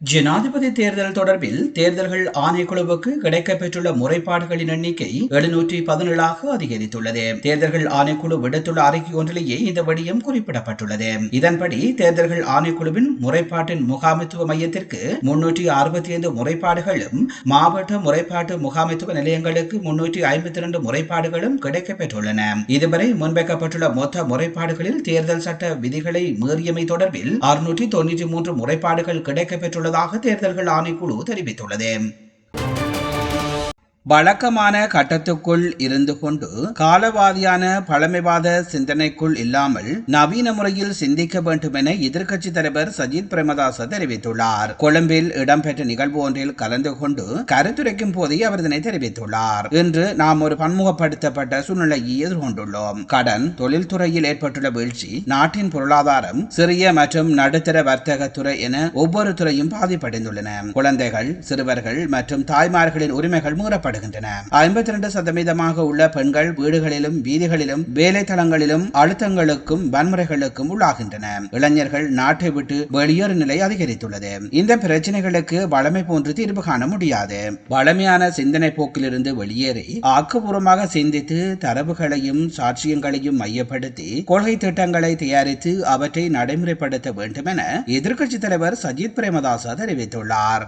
ஜனாதிபதி தேர்தல் தொடர்பில் தேர்தல்கள் ஆணைக்குழுவுக்கு கிடைக்கப்பெற்றுள்ள முறைப்பாடுகளின் எண்ணிக்கை எழுநூற்றி பதினேழாக அதிகரித்துள்ளது. தேர்தல்கள் ஆணைக்குழு விடுத்துள்ள அறிக்கை ஒன்றிலேயே இந்த விடயம் குறிப்பிடப்பட்டுள்ளது. இதன்படி தேர்தல்கள் ஆணைக்குழுவின் முறைப்பாட்டின் முகாமைத்துவ மையத்திற்கு முன்னூற்றி அறுபத்தி ஐந்து முறைப்பாடுகளும் மாவட்ட முறைப்பாட்டு முகாமைத்துவ நிலையங்களுக்கு முன்னூற்றி ஐம்பத்தி இரண்டு முறைப்பாடுகளும் கிடைக்கப்பெற்றுள்ளன. இதுவரை முன்வைக்கப்பட்டுள்ள மொத்த முறைப்பாடுகளில் தேர்தல் சட்ட விதிகளை மீறியமை தொடர்பில் அறுநூற்றி தொன்னூற்றி மூன்று முறைப்பாடுகள் கிடைக்கப்பெற்றுள்ளதாக தேர்தல்கள் ஆணைக்குழு தெரிவித்துள்ளது. வழக்கமான கட்டத்துக்குள் இருந்து கொண்டு காலவாதியான பழமைவாத சிந்தனைக்குள் இல்லாமல் நவீன முறையில் சிந்திக்க வேண்டும் என எதிர்க்கட்சி தலைவர் சஜித் பிரேமதாச தெரிவித்துள்ளார். கொழும்பில் இடம்பெற்ற நிகழ்வு ஒன்றில் கலந்து கொண்டு கருத்துரைக்கும் போதே அவர் இதனை தெரிவித்துள்ளார். இன்று நாம் ஒரு பன்முகப்படுத்தப்பட்ட சூழ்நிலையை எதிர்கொண்டுள்ளோம். கடன் தொழில்துறையில் ஏற்பட்டுள்ள வீழ்ச்சி நாட்டின் பொருளாதாரம் சிறிய மற்றும் நடுத்தர வர்த்தக துறை என ஒவ்வொரு துறையும் பாதிப்படைந்துள்ளன. குழந்தைகள் சிறுவர்கள் மற்றும் தாய்மார்களின் உரிமைகள் மூறப்பட்டு காணப்படுகின்றன. ஐம்பத்தி இரண்டு சதவீதமாக உள்ள பெண்கள் வீடுகளிலும் வீதிகளிலும் வேலை தளங்களிலும் அழுத்தங்களுக்கும் வன்முறைகளுக்கும் உள்ளாகின்றன. இளைஞர்கள் நாட்டை விட்டு வெளியேறும் நிலை அதிகரித்துள்ளது. இந்த பிரச்சனைகளுக்கு வளமை போன்று தீர்வு காண முடியாது. வளமையான சிந்தனை போக்கிலிருந்து வெளியேறி ஆக்கப்பூர்வமாக சிந்தித்து தரவுகளையும் சாட்சியங்களையும் மையப்படுத்தி கொள்கை திட்டங்களை தயாரித்து அவற்றை நடைமுறைப்படுத்த வேண்டும் என எதிர்க்கட்சித் தலைவர் சஜித் பிரேமதாசா தெரிவித்துள்ளார்.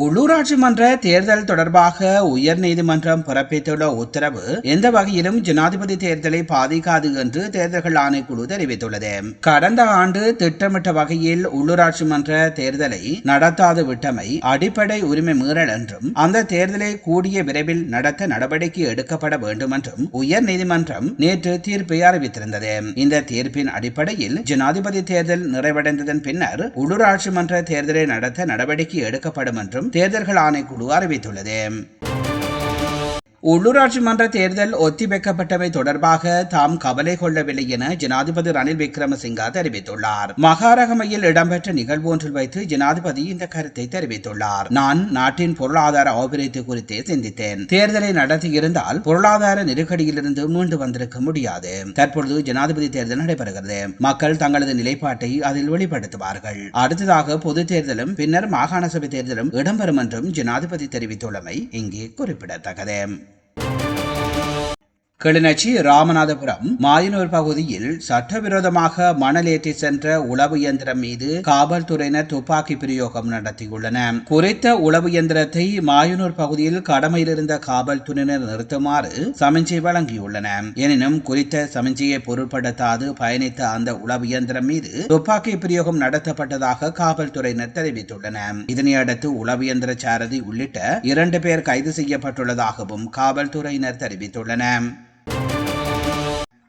உள்ளூராட்சி மன்ற தேர்தல் தொடர்பாக உயர்நீதிமன்றம் பிறப்பித்துள்ள உத்தரவு எந்த வகையிலும் ஜனாதிபதி தேர்தலை பாதிக்காது என்று தேர்தல்கள் ஆணைக்குழு தெரிவித்துள்ளது. கடந்த ஆண்டு திட்டமிட்ட வகையில் உள்ளூராட்சி மன்ற தேர்தலை நடத்தாது விட்டமை அடிப்படை உரிமை மீறல் என்றும் அந்த தேர்தலை கூடிய விரைவில் நடத்த நடவடிக்கை எடுக்கப்பட வேண்டும் என்றும் உயர் நீதிமன்றம் நேற்று தீர்ப்பை அறிவித்திருந்தது. இந்த தீர்ப்பின் அடிப்படையில் ஜனாதிபதி தேர்தல் நிறைவடைந்ததன் பின்னர் உள்ளூராட்சி மன்ற தேர்தலை நடத்த நடவடிக்கை எடுக்கப்படும் என்றும் என்றும் தேர்தல்கள் ஆணைக்குழு அறிவித்துள்ளது. உள்ளூராட்சி மன்ற தேர்தல் ஒத்திவைக்கப்பட்டவை தொடர்பாக தாம் கவலை கொள்ளவில்லை என ஜனாதிபதி ரணில் விக்ரமசிங்கா தெரிவித்துள்ளார். மகாரகமையில் இடம்பெற்ற நிகழ்வு ஒன்றில் வைத்து ஜனாதிபதி இந்த கருத்தை தெரிவித்துள்ளார். நான் நாட்டின் பொருளாதார அபிவிருத்தி குறித்தே சிந்தித்தேன். தேர்தலை நடத்தியிருந்தால் பொருளாதார நெருக்கடியிலிருந்து மீண்டு வந்திருக்க முடியாது. தற்பொழுது ஜனாதிபதி தேர்தல் நடைபெறுகிறது. மக்கள் தங்களது நிலைப்பாட்டை அதில் வெளிப்படுத்துவார்கள். அடுத்ததாக பொது தேர்தலும் பின்னர் மாகாண சபை தேர்தலும் இடம்பெறும் என்றும் ஜனாதிபதி தெரிவித்துள்ளமை இங்கே குறிப்பிடத்தக்கது. Música கிளிநொச்சி ராமநாதபுரம் மாயனூர் பகுதியில் சட்டவிரோதமாக மணல் ஏற்றி சென்ற உளவு இயந்திரம் மீது காவல்துறையினர் துப்பாக்கி பிரயோகம் நடத்தியுள்ளனர் குறித்த உளவு இயந்திரத்தை மாயனூர் பகுதியில் கடமையில் இருந்த காவல்துறையினர் நிறுத்துமாறு சமிஞ்சை வழங்கியுள்ளனர் எனினும் குறித்த சமிஞ்சையை பொருட்படுத்தாது பயணித்த அந்த உளவு இயந்திரம் மீது துப்பாக்கி பிரயோகம் நடத்தப்பட்டதாக காவல்துறையினர் தெரிவித்துள்ளனர் இதனையடுத்து உளவு இயந்திர சாரதி உள்ளிட்ட இரண்டு பேர் கைது செய்யப்பட்டுள்ளதாகவும் காவல்துறையினர் தெரிவித்துள்ளனர்.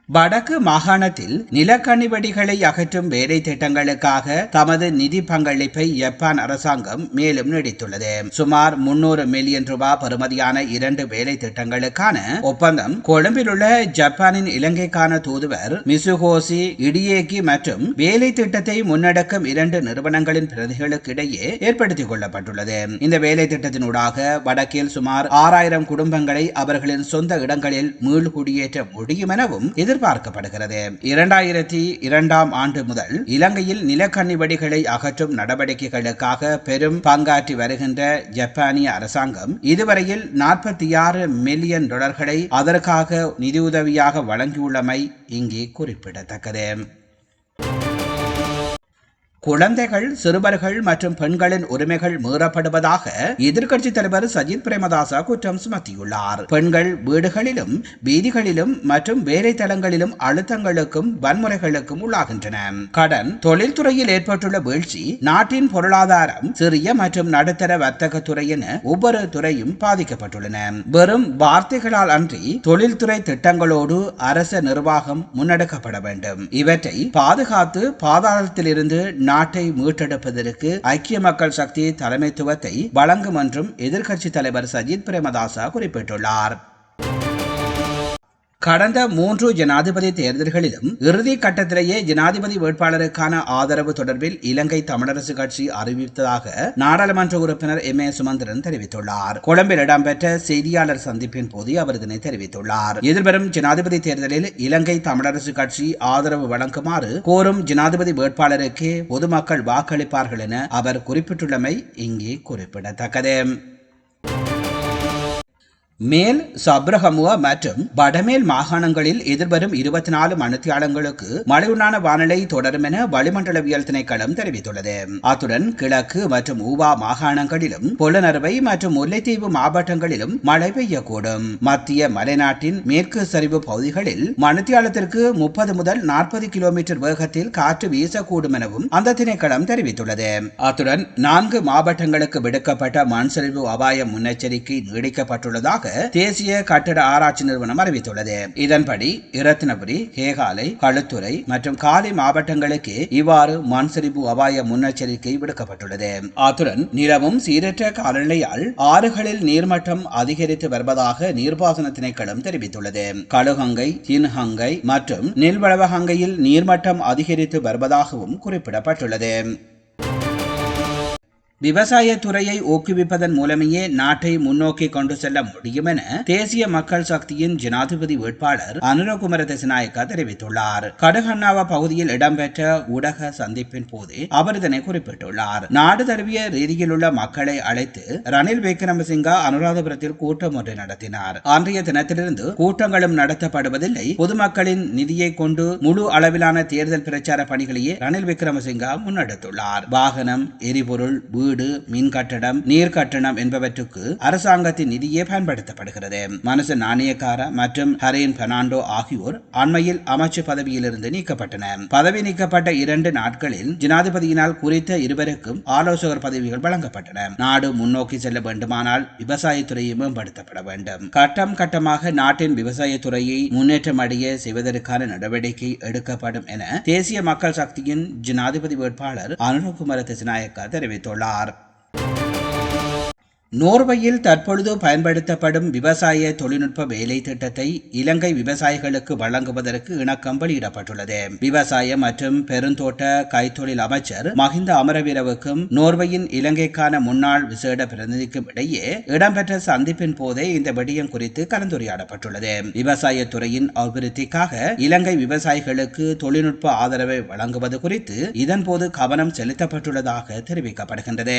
வடக்கு மாகாணத்தில் நிலக்கணிவெடிகளை அகற்றும் வேலை திட்டங்களுக்காக தமது நிதி பங்களிப்பை ஜப்பான் அரசாங்கம் மேலும் நீடித்துள்ளது. சுமார் முன்னூறு மில்லியன் ரூபாய் பெறுமதியான இரண்டு வேலை திட்டங்களுக்கான ஒப்பந்தம் கொழும்பில் உள்ள ஜப்பானின் இலங்கைக்கான தூதுவர் மிசுகோசி இடியேகி மற்றும் வேலை திட்டத்தை முன்னெடுக்கும் இரண்டு நிறுவனங்களின் பிரதிகளுக்கு இடையே ஏற்படுத்திக் கொள்ளப்பட்டுள்ளது. இந்த வேலை திட்டத்தினூடாக வடக்கில் சுமார் ஆறாயிரம் குடும்பங்களை அவர்களின் சொந்த இடங்களில் மீள்குடியேற்ற முடியும் எனவும் எதிர்பார்க்கப்படுகிறது. இரண்டாயிரத்தி இரண்டாம் ஆண்டு முதல் இலங்கையில் நிலக்கண்ணி வெடிகளை அகற்றும் நடவடிக்கைகளுக்காக பெரும் பங்காற்றி வருகின்ற ஜப்பானிய அரசாங்கம் இதுவரையில் நாற்பத்தி ஆறு மில்லியன் டாலர்களை அதற்காக நிதியுதவியாக வழங்கியுள்ளமை இங்கே குறிப்பிடத்தக்கது. குழந்தைகள் சிறுவர்கள் மற்றும் பெண்களின் உரிமைகள் மீறப்படுவதாக எதிர்க்கட்சி தலைவர் சஜித் பிரேமதாசா குற்றம் சுமத்தியுள்ளார். பெண்கள் வீடுகளிலும் வீதிகளிலும் மற்றும் வேலை தளங்களிலும் அழுத்தங்களுக்கும் வன்முறைகளுக்கும் உள்ளாகின்றன. கடன் தொழில்துறையில் ஏற்பட்டுள்ள வீழ்ச்சி நாட்டின் பொருளாதாரம் சிறிய மற்றும் நடுத்தர வர்த்தக துறை ஒவ்வொரு துறையும் பாதிக்கப்பட்டுள்ளன. வெறும் வார்த்தைகளால் அன்றி தொழில்துறை திட்டங்களோடு அரச நிர்வாகம் முன்னெடுக்கப்பட வேண்டும். இவற்றை பாதுகாத்து பாதாளத்திலிருந்து நாட்டை மீட்டெடுப்பதற்கு ஐக்கிய மக்கள் சக்தி தலைமைத்துவத்தை வழங்கும் என்றும் எதிர்க்கட்சித் தலைவர் சஜித் பிரேமதாசா குறிப்பிட்டுள்ளார். கடந்த மூன்று ஜனாதிபதி தேர்தல்களிலும் இறுதி கட்டத்திலேயே ஜனாதிபதி வேட்பாளருக்கான ஆதரவு தொடர்பில் இலங்கை தமிழரசு கட்சி அறிவித்ததாக நாடாளுமன்ற உறுப்பினர் எம் ஏ சுமந்திரன் தெரிவித்துள்ளார். கொழும்பில் இடம்பெற்ற செய்தியாளர் சந்திப்பின் போது அவர் இதனை தெரிவித்துள்ளார். எதிர்வரும் ஜனாதிபதி தேர்தலில் இலங்கை தமிழரசு கட்சி ஆதரவு வழங்குமாறு கோரும் ஜனாதிபதி வேட்பாளருக்கு பொதுமக்கள் வாக்களிப்பார்கள் என அவர் குறிப்பிட்டுள்ளமை இங்கே குறிப்பிடத்தக்கது. மேல் சப்ரஹமுவ மற்றும் வடமேல் மாகாணங்களில் எதிர்வரும் இருபத்தி நாலு மணித்தியாலங்களுக்கு மழையுண்டான வானிலை தொடரும் என வளிமண்டலவியல் திணைக்களம் தெரிவித்துள்ளது. அத்துடன் கிழக்கு மற்றும் ஊவா மாகாணங்களிலும் பொலனறுவை மற்றும் முல்லைத்தீவு மாவட்டங்களிலும் மழை பெய்யக்கூடும். மத்திய மலைநாட்டின் மேற்கு சரிவு பகுதிகளில் மணித்தியாலத்திற்கு முப்பது முதல் நாற்பது கிலோமீட்டர் வேகத்தில் காற்று வீசக்கூடும் எனவும் அந்த திணைக்களம் தெரிவித்துள்ளது. அத்துடன் நான்கு மாவட்டங்களுக்கு விடுக்கப்பட்ட மண் சரிவு அபாய முன்னெச்சரிக்கை நீடிக்கப்பட்டுள்ளதாக தேசிய கட்டட ஆராய்ச்சி நிறுவனம் அறிவித்துள்ளது. இதன்படி இரத்தினபுரி கேகாலை களுத்துறை மற்றும் காலி மாவட்டங்களுக்கு இவ்வாறு மண் சரிவு அபாய முன்னெச்சரிக்கை விடுக்கப்பட்டுள்ளது. அத்துடன் நிலவும் சீரற்ற காலநிலையால் ஆறுகளில் நீர்மட்டம் அதிகரித்து வருவதாக நீர்ப்பாசன திணைக்களம் தெரிவித்துள்ளது. கழுகங்கை தின்ஹங்கை மற்றும் நெல்வளவகங்கையில் நீர்மட்டம் அதிகரித்து வருவதாகவும் குறிப்பிடப்பட்டுள்ளது. விவசாய துறையை ஊக்குவிப்பதன் மூலமையே நாட்டை முன்னோக்கி கொண்டு செல்ல முடியும் என தேசிய மக்கள் சக்தியின் ஜனாதிபதி வேட்பாளர் அனுரகுமர திசநாயக்கா தெரிவித்துள்ளார். கடுகண்ணாவா பகுதியில் இடம்பெற்ற ஊடக சந்திப்பின் போது அவர் இதனை குறிப்பிட்டுள்ளார். நாடு தழுவிய ரீதியில் உள்ள மக்களை அழைத்து ரணில் விக்ரமசிங்கா அனுராதபுரத்தில் கூட்டம் ஒன்றை நடத்தினார். அன்றைய தினத்திலிருந்து கூட்டங்களும் நடத்தப்படுவதில்லை. பொதுமக்களின் நிதியை கொண்டு முழு அளவிலான தேர்தல் பிரச்சார பணிகளையே ரணில் விக்ரமசிங்கா முன்னெடுத்துள்ளார். வாகனம் எரிபொருள் வீடு மின் கட்டடம் நீர் கட்டணம் என்பவற்றுக்கு அரசாங்கத்தின் நிதியே பயன்படுத்தப்படுகிறது. மனசு நாணயக்கார மற்றும் ஹரேன் பெர்னாண்டோ ஆகியோர் அண்மையில் அமைச்சு பதவியிலிருந்து நீக்கப்பட்டனர். பதவி நீக்கப்பட்ட இரண்டு நாட்களில் ஜனாதிபதியினால் குறித்த இருவருக்கும் ஆலோசகர் பதவிகள் வழங்கப்பட்டன. நாடு முன்னோக்கி செல்ல வேண்டுமானால் விவசாயத்துறையை மேம்படுத்தப்பட வேண்டும். கட்டம் கட்டமாக நாட்டின் விவசாயத்துறையை முன்னேற்றம் அடைய செய்வதற்கான நடவடிக்கை எடுக்கப்படும் என தேசிய மக்கள் சக்தியின் ஜனாதிபதி வேட்பாளர் அனுரகுமார திசநாயக்கா தெரிவித்துள்ளார். ar. நோர்வையில் தற்பொழுது பயன்படுத்தப்படும் விவசாய தொழில்நுட்ப வேலை திட்டத்தை இலங்கை விவசாயிகளுக்கு வழங்குவதற்கு இணக்கம் வெளியிடப்பட்டுள்ளது. விவசாய மற்றும் பெருந்தோட்ட கைத்தொழில் அமைச்சர் மஹிந்த அமரவீரவுக்கும் நோர்வையின் இலங்கைக்கான முன்னாள் விசேட பிரதிநிதிக்கும் இடையே இடம்பெற்ற சந்திப்பின் போதே இந்த விடயம் குறித்து கலந்துரையாடப்பட்டுள்ளது. விவசாய துறையின் அபிவிருத்திக்காக இலங்கை விவசாயிகளுக்கு தொழில்நுட்ப ஆதரவை வழங்குவது குறித்து இதன்போது கவனம் செலுத்தப்பட்டுள்ளதாக தெரிவிக்கப்படுகின்றது.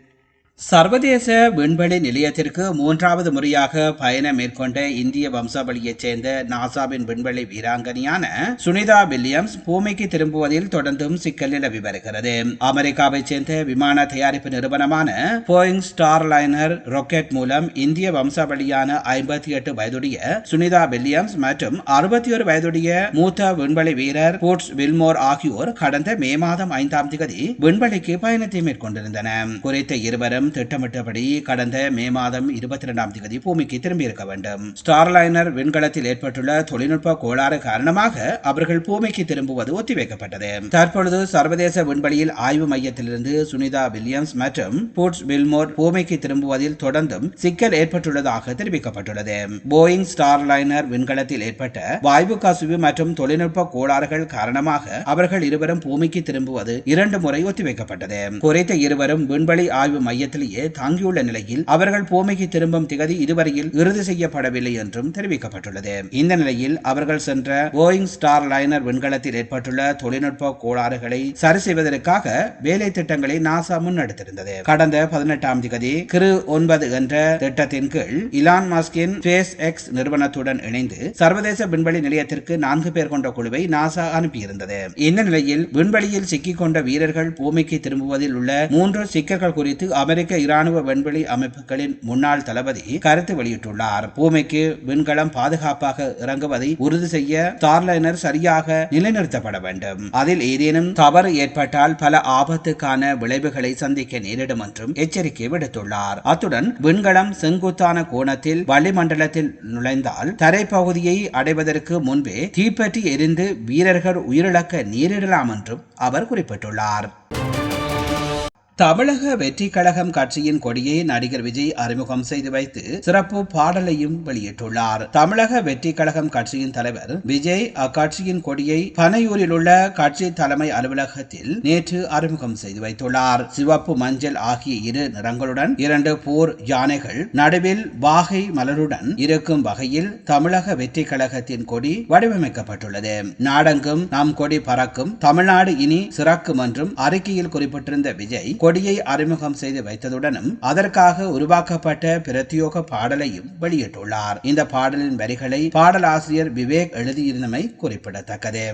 சர்வதேச விண்வெளி நிலையத்திற்கு மூன்றாவது முறையாக பயணம் மேற்கொண்ட இந்திய வம்சாவளியைச் சேர்ந்த நாசாவின் விண்வெளி வீராங்கனையான சுனிதா வில்லியம்ஸ் பூமிக்கு திரும்புவதில் தொடர்ந்தும் சிக்கல் நிலவி வருகிறது. அமெரிக்காவைச் சேர்ந்த விமான தயாரிப்பு நிறுவனமான போயிங் ஸ்டார் லைனர் ராக்கெட் மூலம் இந்திய வம்சாவளியான ஐம்பத்தி எட்டு வயதுடைய சுனிதா வில்லியம்ஸ் மற்றும் அறுபத்தி ஒரு வயதுடைய மூத்த விண்வெளி வீரர் போர்ட்ஸ் வில்மோர் ஆகியோர் கடந்த மே மாதம் ஐந்தாம் தேதி விண்வெளிக்கு பயணத்தை மேற்கொண்டிருந்தனர். குறித்த இருவரும் திட்டமிட்டபடி கடந்த மே மாதம் இருபத்தி இரண்டாம் தேதி பூமிக்கு திரும்பியிருக்க வேண்டும். ஸ்டார்லைனர் விண்கலத்தில் ஏற்பட்டுள்ள தொழில்நுட்ப கோளாறு காரணமாக அவர்கள் பூமிக்கு திரும்புவது ஒத்திவைக்கப்பட்டது. தற்பொழுது சர்வதேச விண்வெளியில் ஆய்வு மையத்திலிருந்து சுனிதா வில்லியம்ஸ் மற்றும் புட்ஸ் வில்மோர் பூமிக்கு திரும்புவதில் தொடர்ந்தும் சிக்கல் ஏற்பட்டுள்ளதாக தெரிவிக்கப்பட்டுள்ளது. போயிங் ஸ்டார்லைனர் விண்கலத்தில் ஏற்பட்ட வாயு கசிவு மற்றும் தொழில்நுட்ப கோளாறுகள் காரணமாக அவர்கள் இருவரும் பூமிக்கு திரும்புவது இரண்டு முறை ஒத்திவைக்கப்பட்டது. குறித்த இருவரும் விண்வெளி ஆய்வு மையத்தில் மையத்திலேயே தாங்கியுள்ள நிலையில் அவர்கள் பூமிக்கு திரும்பும் திகதி இதுவரையில் இறுதி செய்யப்படவில்லை என்றும் தெரிவிக்கப்பட்டுள்ளது. இந்த நிலையில் அவர்கள் சென்ற போயிங் ஸ்டார் லைனர் விண்கலத்தில் ஏற்பட்டுள்ள தொழில்நுட்ப கோளாறுகளை சரி செய்வதற்காக வேலை திட்டங்களை நாசா முன்னெடுத்திருந்தது. கடந்த பதினெட்டாம் திகதி கிரு ஒன்பது என்ற திட்டத்தின் கீழ் இலான் மாஸ்கின் ஸ்பேஸ் எக்ஸ் நிறுவனத்துடன் இணைந்து சர்வதேச விண்வெளி நிலையத்திற்கு நான்கு பேர் கொண்ட குழுவை நாசா அனுப்பியிருந்தது. இந்த நிலையில் விண்வெளியில் சிக்கிக்கொண்ட வீரர்கள் பூமிக்கு திரும்புவதில் உள்ள மூன்று சிக்கல்கள் குறித்து அமெரிக்க அமெரிக்க இராணுவ விண்வெளி அமைப்புகளின் முன்னாள் தளபதி கருத்து வெளியிட்டுள்ளார். பூமிக்கு விண்கலம் பாதுகாப்பாக இறங்குவதை உறுதி செய்ய ஸ்டார்லைனர் சரியாக நிலைநிறுத்தப்பட வேண்டும். அதில் ஏதேனும் தவறு ஏற்பட்டால் பல ஆபத்துக்கான விளைவுகளை சந்திக்க நேரிடும் என்றும் எச்சரிக்கை விடுத்துள்ளார். அத்துடன் விண்கலம் செங்குத்தான கோணத்தில் வளிமண்டலத்தில் நுழைந்தால் தரைப்பகுதியை அடைவதற்கு முன்பே தீப்பற்றி எரிந்து வீரர்கள் உயிரிழக்க நேரிடலாம் என்றும் அவர் குறிப்பிட்டுள்ளார். தமிழக வெற்றி கழகம் கட்சியின் கொடியை நடிகர் விஜய் அறிமுகம் செய்து வைத்து சிறப்பு பாடலையும் வெளியிட்டுள்ளார். தமிழக வெற்றி கழகம் கட்சியின் தலைவர் விஜய் அக்கட்சியின் கொடியை பனையூரில் உள்ள கட்சி தலைமை அலுவலகத்தில் நேற்று அறிமுகம் செய்து வைத்துள்ளார். சிவப்பு மஞ்சள் ஆகிய இரு நிறங்களுடன் இரண்டு போர் யானைகள் நடுவில் வாகை மலருடன் இருக்கும் வகையில் தமிழக வெற்றி கழகத்தின் கொடி வடிவமைக்கப்பட்டுள்ளது. நாடெங்கும் நம் கொடி பறக்கும் தமிழ்நாடு இனி சிறக்கும் என்றும் அறிக்கையில் குறிப்பிட்டிருந்த விஜய் கொடியை அறிமுகம் செய்து வைத்ததுடனும் அதற்காக உருவாக்கப்பட்ட பிரத்யோக பாடலையும் வெளியிட்டுள்ளார். இந்த பாடலின் வரிகளை பாடலாசிரியர் விவேக் எழுதியிருந்தமை குறிப்பிடத்தக்கது.